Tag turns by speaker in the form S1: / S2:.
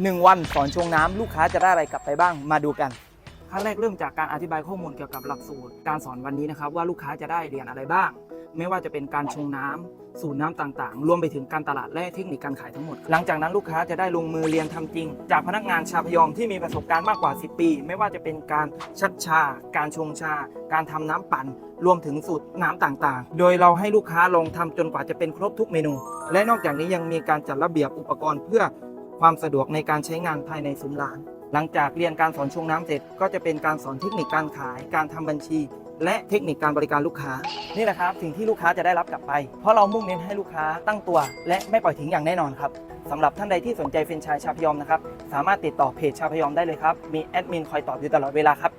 S1: 1 วันสอนชงน้ำลูกค้าจะได้อะไรกลับไปบ้างมาดูกันขั้นแรกเริ่มจากการอธิบายข้อมูลเกี่ยวกับหลักสูตร การสอนวันนี้นะครับว่าลูกค้าจะได้เรียนอะไรบ้าง ไม่ว่าจะเป็นการชงน้ำสูตรน้ำต่างๆ รวมไปถึงการตลาดและเทคนิคการขายทั้งหมด หลังจากนั้นลูกค้าจะได้ลงมือเรียนทำจริง จากพนักงานชาพยอมที่มีประสบการณ์มากกว่า 10 ปี ไม่ว่าจะเป็นการชักชา การชงชา การทำน้ำปั่น รวมถึงสูตรน้ำต่างๆ โดยเราให้ลูกค้าลองทำจนกว่าจะเป็นครบทุกเมนู และนอกจากนี้ยังมีการจัดระเบียบอุปกรณ์เพื่อ ความสะดวกในการใช้งานภายในซุ้มร้าน หลังจากเรียนการสอนชงน้ำเสร็จ ก็จะเป็นการสอนเทคนิคการขาย การทำบัญชี และเทคนิคการบริการลูกค้า นี่แหละครับสิ่งที่ลูกค้าจะได้รับกลับไป เพราะเรามุ่งเน้นให้ลูกค้าตั้งตัว และไม่ปล่อยทิ้งอย่างแน่นอนครับสำหรับท่านใดที่สนใจเฟรนไชายชาพยอมนะครับสามารถติดต่อเพจชาพยอมได้เลยครับมีแอดมินคอยตอบอยู่ตลอดเวลาครับ